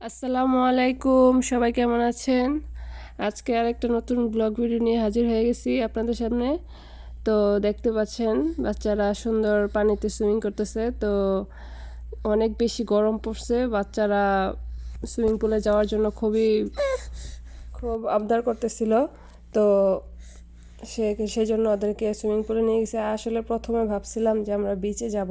আসসালামু আলাইকুম, সবাই কেমন আছেন? আজকে আর একটা নতুন ব্লগ ভিডিও নিয়ে হাজির হয়ে গেছি আপনাদের সামনে। তো দেখতে পাচ্ছেন, বাচ্চারা সুন্দর পানিতে সুইমিং করতেছে। তো অনেক বেশি গরম পড়ছে, বাচ্চারা সুইমিং পুলে যাওয়ার জন্য খুবই, খুব আবদার করতেছিল। তো সে সেই জন্য ওদেরকে সুইমিং পুলে নিয়ে গেছে। আসলে প্রথমে ভাবছিলাম যে আমরা বিচে যাব।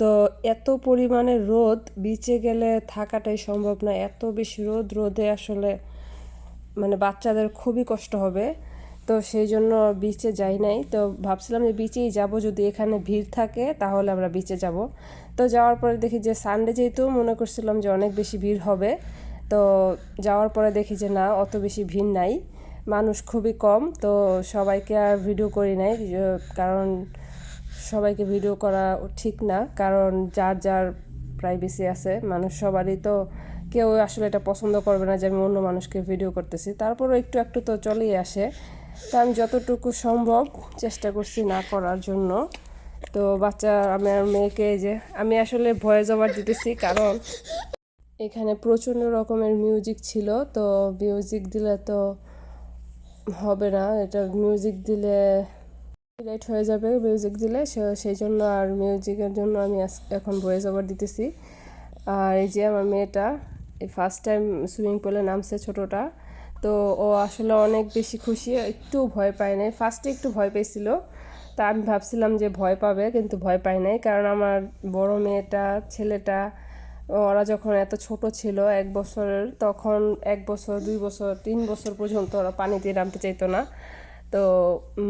তো এত পরিমাণে রোদ বিচে গেলে থাকাটাই সম্ভব না। এত বেশি রোদ, রোদে আসলে মানে বাচ্চাদের খুবই কষ্ট হবে। তো সেই জন্য বিচে যাই নাই। তো ভাবছিলাম যে বিচেই যাব, যদি এখানে ভিড় থাকে তাহলে আমরা বিচে যাব। তো যাওয়ার পরে দেখি যে সানডে যেহেতু মনে করছিলাম যে অনেক বেশি ভিড় হবে, তো যাওয়ার পরে দেখি যে না, অত বেশি ভিড় নাই। মানুষ খুবই কম, তো সবাইকে আর ভিডিও করি নাই। কারণ সবাইকে ভিডিও করা ঠিক না, কারণ যার যার প্রাইভেসি আছে, মানুষ সবারই তো কেউ আসলে এটা পছন্দ করবে না যে আমি অন্য মানুষকে ভিডিও করতেছি। তারপরও একটু একটু তো চলেই আসে। তা আমি যতটুকু সম্ভব চেষ্টা করছি না করার জন্য। তো বাচ্চা আমার মেয়েকে যে, আমি আসলে ভয়েস ওভার দিতেছি, কারণ এখানে প্রচণ্ড রকমের মিউজিক ছিল, তো মিউজিক দিলে তো হবে না। এটা মিউজিক দিলে লেট হয়ে যাবে মিউজিক দিলে সেই জন্য আর মিউজিকের জন্য আমি এখন ভয়েস ওভার দিতেছি। আর এই যে আমার মেয়েটা, এই ফার্স্ট টাইম সুইমিং পুলে নামছে ছোটোটা, তো ও আসলে অনেক বেশি খুশি, একটু ভয় পায় নাই। ফার্স্টে একটু ভয় পেয়েছিল, তা আমি ভাবছিলাম যে ভয় পাবে, কিন্তু ভয় পায় নাই। কারণ আমার বড় মেয়েটা, ছেলেটা, ওরা যখন এত ছোট ছিল, এক বছরের, তখন এক বছর, দুই বছর, তিন বছর পর্যন্ত ওরা পানিতে নামতে চাইতো না। তো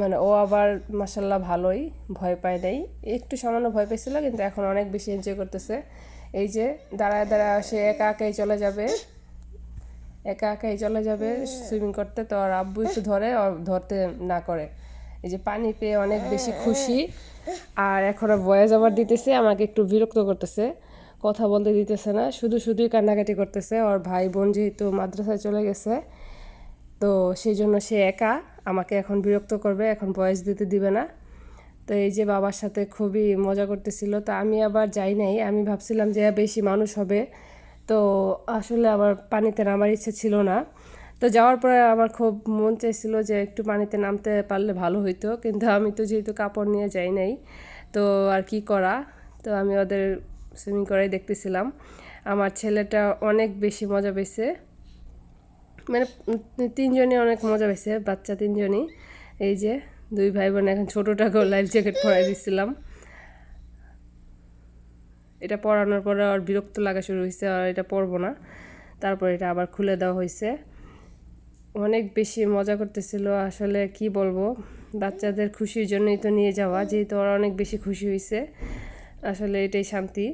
মানে ও আবার মাসাল্লাহ ভালোই, ভয় পায় নাই। একটু সামান্য ভয় পেয়েছিল, কিন্তু এখন অনেক বেশি এনজয় করতেছে। এই যে, দাঁড়ায় দাঁড়ায় সে একা একাই চলে যাবে। একা একাই চলে যাবে সুইমিং করতে, তো আর আব্বু একটু ধরে ধরতে না করে। এই যে, পানি পেয়ে অনেক বেশি খুশি। আর এখন ভয়েস আবার দিতেছে, আমাকে একটু বিরক্ত করতেছে। কথা বলতে দিতেছে না, শুধু শুধুই কান্নাকাটি করতেছে। ওর ভাই বোন যেহেতু মাদ্রাসায় চলে গেছে তো সেই জন্য সে একা আমাকে এখন বিরক্ত করবে, এখন বয়স দিতে দিবে না। তো এই যে বাবার সাথে খুবই মজা করতেছিল, তো আমি আবার যাই নাই। আমি ভাবছিলাম যে বেশি মানুষ হবে। তো আসলে আমার পানিতে নামার ইচ্ছে ছিল না। তো যাওয়ার পরে আমার খুব মন চাইছিল যে একটু পানিতে নামতে পারলে ভালো হইতো, কিন্তু আমি তো যেহেতু কাপড় নিয়ে যাই নাই, তো আর কি করা? তো আমি ওদের সুইমিং করাই দেখতেছিলাম। আমার ছেলেটা অনেক বেশি মজা পেয়েছে। মানে তিনজনই অনেক মজা পেয়েছে বাচ্চা তিনজনই। এই যে দুই ভাই বোন এখন ছোটোটাকেও লাইফ জ্যাকেট পরাই দিচ্ছিলাম এটা পরানোর পরে আর বিরক্ত লাগা শুরু হয়েছে আর এটা পরবো না। তারপর এটা আবার খুলে দেওয়া হয়েছে অনেক বেশি মজা করতেছিল, আসলে কি বলব? বাচ্চাদের খুশির জন্যই তো নিয়ে যাওয়া, যেহেতু ওরা অনেক বেশি খুশি হয়েছে আসলে এটাই শান্তি।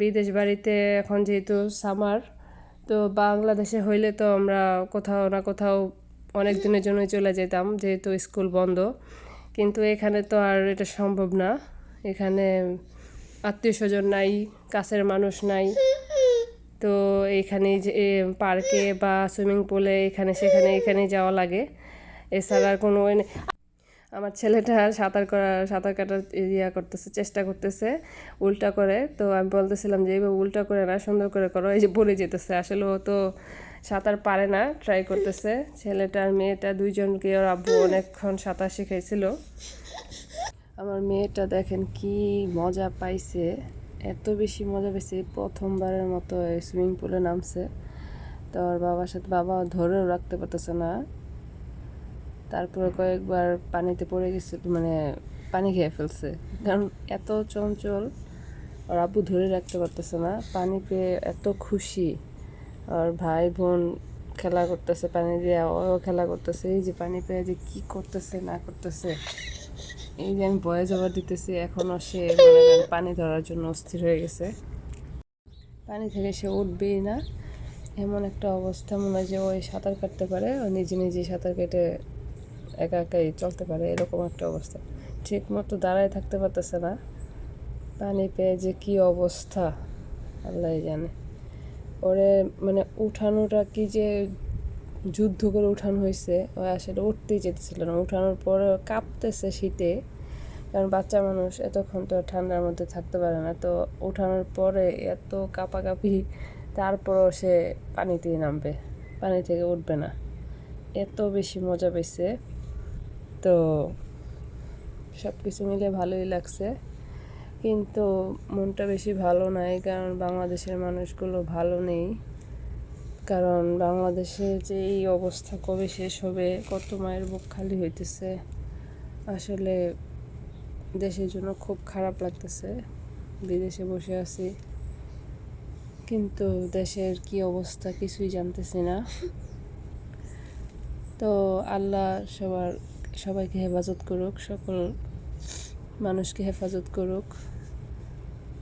বিদেশ বাড়িতে এখন যেহেতু সামার তো বাংলাদেশে হইলে তো আমরা কোথাও না কোথাও অনেক দিনের জন্যই চলে যেতাম, যেহেতু স্কুল বন্ধ। কিন্তু এখানে তো আর এটা সম্ভব না। এখানে আত্মীয় স্বজন নাই, কাছের মানুষ নাই। তো এইখানে যে পার্কে বা সুইমিং পুলে এখানে সেখানে এখানে যাওয়া লাগে। এছাড়া আর কোনো আমার ছেলেটা সাঁতার করা, সাঁতার কাটার ইয়া করতেছে, চেষ্টা করতেছে, উল্টা করে। তো আমি বলতেছিলাম যে, এইভাবে উল্টা করে না, সুন্দর করে করো। এই যে পড়ে যেতেছে। আসলে ও তো সাঁতার পারে না ট্রাই করতেছে। ছেলেটা আর মেয়েটা দুইজনকে, ওর আব্বু অনেকক্ষণ সাঁতার শিখাইছিল। আমার মেয়েটা দেখেন কি মজা পাইছে, এত বেশি মজা পেয়েছে প্রথমবারের মতো সুইমিং পুলে নামছে। তো ওর বাবার সাথে, বাবা ধরেও রাখতে পারতেছে না। তারপরে কয়েকবার পানিতে পড়ে গেছে মানে পানি খেয়ে ফেলছে। কারণ এত চঞ্চল ওর আব্বু ধরে রাখতে পারতেছে না। পানি পেয়ে এত খুশি। আর ভাই বোন খেলা করতেছে পানি দিয়ে ও খেলা করতেছে। এই যে পানি পেয়ে যে কী করতেছে, না করতেছে, এই যে আমি বয়ে জবার দিতেছি এখনও সে পানি ধরার জন্য অস্থির হয়ে গেছে। পানি থেকে সে উঠবেই না। এমন একটা অবস্থা, মনে হয় যে ওই সাঁতার কাটতে পারে। ও নিজে নিজে সাঁতার কেটে একা একাই চলতে পারে, এরকম একটা অবস্থা। ঠিক মতো দাঁড়ায় থাকতে পারতেছে না। পানি পেয়ে যে কি অবস্থা আল্লাহ জানে। ওরে মানে উঠানোটা কি যে যুদ্ধ করে উঠানো হয়েছে ও আসলে উঠতেই যেতেছিল না। উঠানোর পরে কাঁপতেছে শীতে, কারণ বাচ্চা মানুষ এতক্ষণ তো ঠান্ডার মধ্যে থাকতে পারে না। তো উঠানোর পরে এত কাঁপাকাঁপি, তারপরও সে পানিতেই নামবে, পানি থেকে উঠবে না। এত বেশি মজা পেয়েছে। তো সব কিছু মিলে ভালোই লাগছে। কিন্তু মনটা বেশি ভালো নাই, কারণ বাংলাদেশের মানুষগুলো ভালো নেই। কারণ বাংলাদেশে যে এই অবস্থা কবে শেষ হবে, কত মায়ের বুক খালি হইতেছে, আসলে দেশের জন্য খুব খারাপ লাগতেছে। বিদেশে বসে আছি, কিন্তু দেশের কি অবস্থা কিছুই জানতেছি না। তো আল্লাহ সবার সবাইকে হেফাজত করুক, সকল মানুষকে হেফাজত করুক।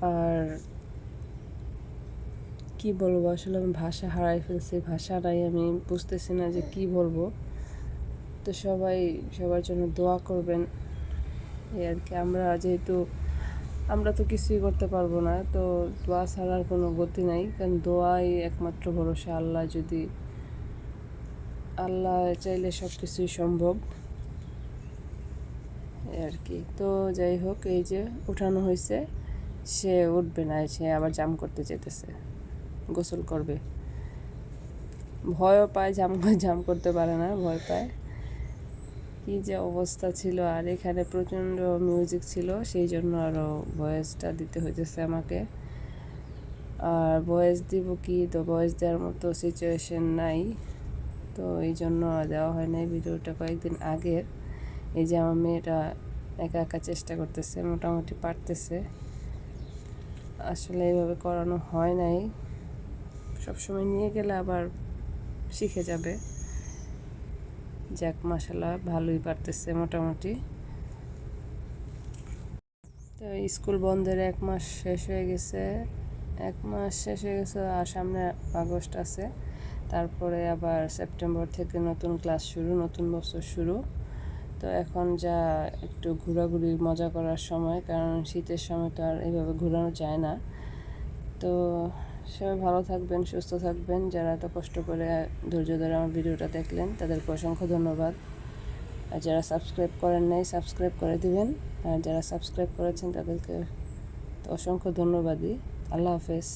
আর কি বলব, আসলে আমি ভাষা হারাই ফেলছি ভাষা নাই আমি বুঝতেছি না যে কি বলব। তো সবাই সবার জন্য দোয়া করবেন। এই আর কি, আমরা যেহেতু, আমরা তো কিছুই করতে পারব না, তো দোয়া ছাড়ার কোনো গতি নাই। কারণ দোয়াই একমাত্র ভরসা, আল্লাহ যদি, আল্লাহ চাইলে সব কিছুই সম্ভব। আর কি তো যাই হোক, এই যে উঠানো হয়েছে সে উঠবে না, সে আবার জাম করতে যেতেছে, গোসল করবে। ভয়ও পায়, জাম জাম করতে পারে না, ভয় পায়। কি যে অবস্থা ছিল, আর এখানে প্রচণ্ড মিউজিক ছিল, সেই জন্য আরও ভয়েসটা দিতে হইতেছে আমাকে। আর ভয়েস দিব কি? তো ভয়েস দেওয়ার মতো সিচুয়েশন নাই। তো এই জন্য দেওয়া হয় নাই ভিডিওটা কয়েকদিন আগের। এই যে আমার মেয়েটা একা একা চেষ্টা করতেছে, মোটামুটি পারতেছে। আসলে এইভাবে করানো হয় নাই। সবসময় নিয়ে গেলে আবার শিখে যাবে। যাক মাসাল্লাহ ভালোই পারতেছে মোটামুটি। তো স্কুল বন্ধের এক মাস শেষ হয়ে গেছে। এক মাস শেষ হয়ে গেছে, আর সামনে আগস্ট আছে। তারপরে আবার সেপ্টেম্বর থেকে নতুন ক্লাস শুরু, নতুন বছর শুরু। তো এখন যা একটু ঘোরাঘুরি মজা করার সময়, কারণ শীতের সময় তো আর এইভাবে ঘোরানো যায় না। তো সবাই ভালো থাকবেন, সুস্থ থাকবেন। যারা এত কষ্ট করে ধৈর্য ধরে আমার ভিডিওটা দেখলেন, তাদেরকে অসংখ্য ধন্যবাদ। আর যারা সাবস্ক্রাইব করেন নাই, সাবস্ক্রাইব করে দিবেন। আর যারা সাবস্ক্রাইব করেছেন, তাদেরকে তো অসংখ্য ধন্যবাদই। আল্লাহ হাফেজ।